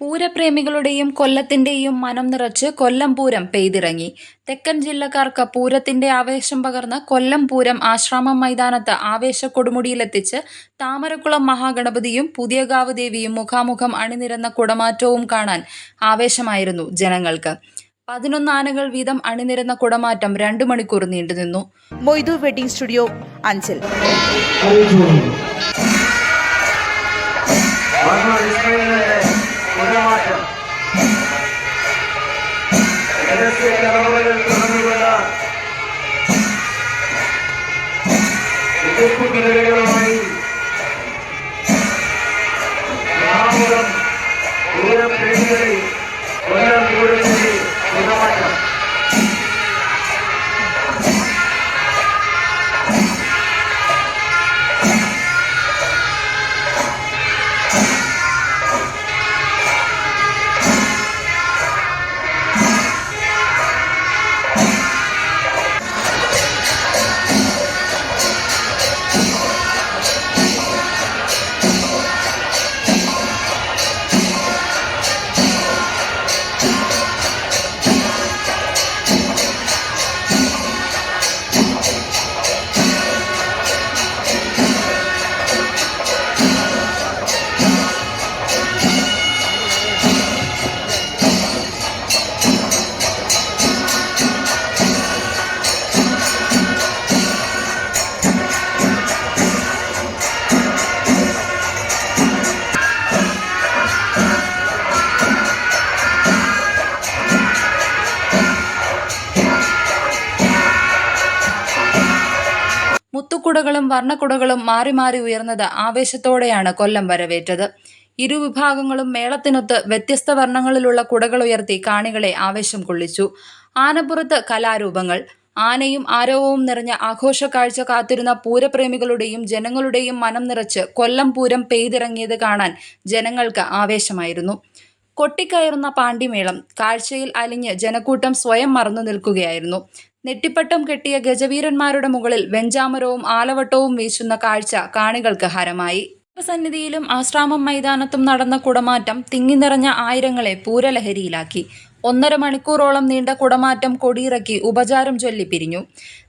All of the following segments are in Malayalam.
പൂരപ്രേമികളുടെയും കൊല്ലത്തിന്റെയും മനം നിറച്ച് കൊല്ലം പൂരം പെയ്തിറങ്ങി. തെക്കൻ ജില്ലക്കാർക്ക് പൂരത്തിന്റെ ആവേശം പകർന്ന് കൊല്ലം പൂരം ആശ്രാമം മൈതാനത്ത് ആവേശ കൊടുമുടിയിലെത്തിച്ച് താമരക്കുളം മഹാഗണപതിയും പുതിയകാവ് ദേവിയും മുഖാമുഖം അണിനിരന്ന കുടമാറ്റവും കാണാൻ ആവേശമായിരുന്നു ജനങ്ങൾക്ക്. പതിനൊന്ന് ആനകൾ വീതം അണിനിരന്ന കുടമാറ്റം രണ്ടു മണിക്കൂർ നീണ്ടുനിന്നു. Moidu wedding studio Anchal. అన్నమాట ఎన్ఎస్ఏ മുത്തുക്കുടകളും വർണക്കുടകളും മാറി മാറി ഉയർന്നത് ആവേശത്തോടെയാണ് കൊല്ലം വരവേറ്റത്. ഇരുവിഭാഗങ്ങളും മേളത്തിനൊത്ത് വ്യത്യസ്ത വർണങ്ങളിലുള്ള കുടകൾ ഉയർത്തി കാണികളെ ആവേശം കൊള്ളിച്ചു. ആനപ്പുറത്ത് കലാരൂപങ്ങൾ. ആനയും ആരവവും നിറഞ്ഞ ആഘോഷ കാഴ്ച കാത്തിരുന്ന പൂരപ്രേമികളുടെയും ജനങ്ങളുടെയും മനം നിറച്ച് കൊല്ലം പൂരം പെയ്തിറങ്ങിയത് കാണാൻ ജനങ്ങൾക്ക് ആവേശമായിരുന്നു. കൊട്ടിക്കയറുന്ന പാണ്ടിമേളം കാഴ്ചയിൽ അലിഞ്ഞ് ജനക്കൂട്ടം സ്വയം മറന്നു നിൽക്കുകയായിരുന്നു. നെറ്റിപ്പട്ടം കെട്ടിയ ഗജവീരന്മാരുടെ മുകളിൽ വെഞ്ചാമരവും ആലവട്ടവും വീശുന്ന കാഴ്ച കാണികൾക്ക് ഹരമായി. സന്നിധിയിലും ആശ്രാമം മൈതാനത്തും നടന്ന കുടമാറ്റം തിങ്ങി നിറഞ്ഞ ആയിരങ്ങളെ പൂരലഹരിയിലാക്കി. ഒന്നര മണിക്കൂറോളം നീണ്ട കുടമാറ്റം കൊടിയിറക്കി ഉപചാരം ചൊല്ലി പിരിഞ്ഞു.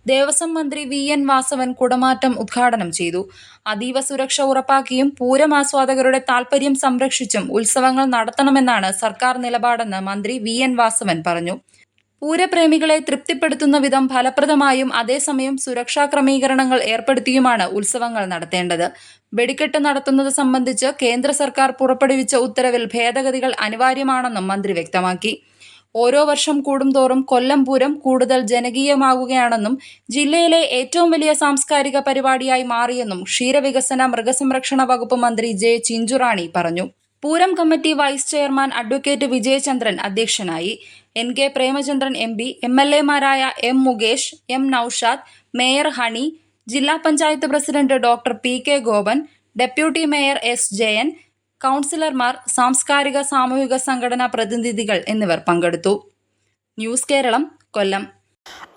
ദേവസ്വം മന്ത്രി വി. എൻ. വാസവൻ കുടമാറ്റം ഉദ്ഘാടനം ചെയ്തു. അതീവ സുരക്ഷ ഉറപ്പാക്കിയും പൂരം ആസ്വാദകരുടെ താൽപര്യം സംരക്ഷിച്ചും ഉത്സവങ്ങൾ നടത്തണമെന്നാണ് സർക്കാർ നിലപാടെന്ന് മന്ത്രി വി. എൻ. വാസവൻ പറഞ്ഞു. പൂരപ്രേമികളെ തൃപ്തിപ്പെടുത്തുന്ന വിധം ഫലപ്രദമായും അതേസമയം സുരക്ഷാ ക്രമീകരണങ്ങൾ ഏർപ്പെടുത്തിയുമാണ് ഉത്സവങ്ങൾ നടത്തേണ്ടത്. വെടിക്കെട്ട് നടത്തുന്നത് സംബന്ധിച്ച് കേന്ദ്ര സർക്കാർ പുറപ്പെടുവിച്ച ഉത്തരവിൽ ഭേദഗതികൾ അനിവാര്യമാണെന്നും മന്ത്രി വ്യക്തമാക്കി. ഓരോ വർഷം കൂടുംതോറും കൊല്ലം പൂരം കൂടുതൽ ജനകീയമാകുകയാണെന്നും ജില്ലയിലെ ഏറ്റവും വലിയ സാംസ്കാരിക പരിപാടിയായി മാറിയെന്നും ക്ഷീരവികസന മൃഗസംരക്ഷണ വകുപ്പ് മന്ത്രി ജെ ചിഞ്ചുറാണി പറഞ്ഞു. Pooram committee vice chairman advocate Vijayachandran അധ്യക്ഷനായി. N K Premachandran M P M L എമാരായ M Mukesh M Noushad mayor Honey ജില്ലാ panchayat president doctor P K Gopan deputy mayor S Jayan കൗൺസിലർമാർ സാംസ്കാരിക സാമൂഹിക സംഘടനാ പ്രതിനിധികൾ എന്നിവർ പങ്കെടുത്തു. ന്യൂസ് കേരളം കൊല്ലം.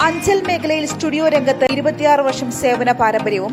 അഞ്ചൽ മേഖലയിൽ സ്റ്റുഡിയോ രംഗത്ത് ഇരുപത്തിയാറ് വർഷം സേവന പാരമ്പര്യവും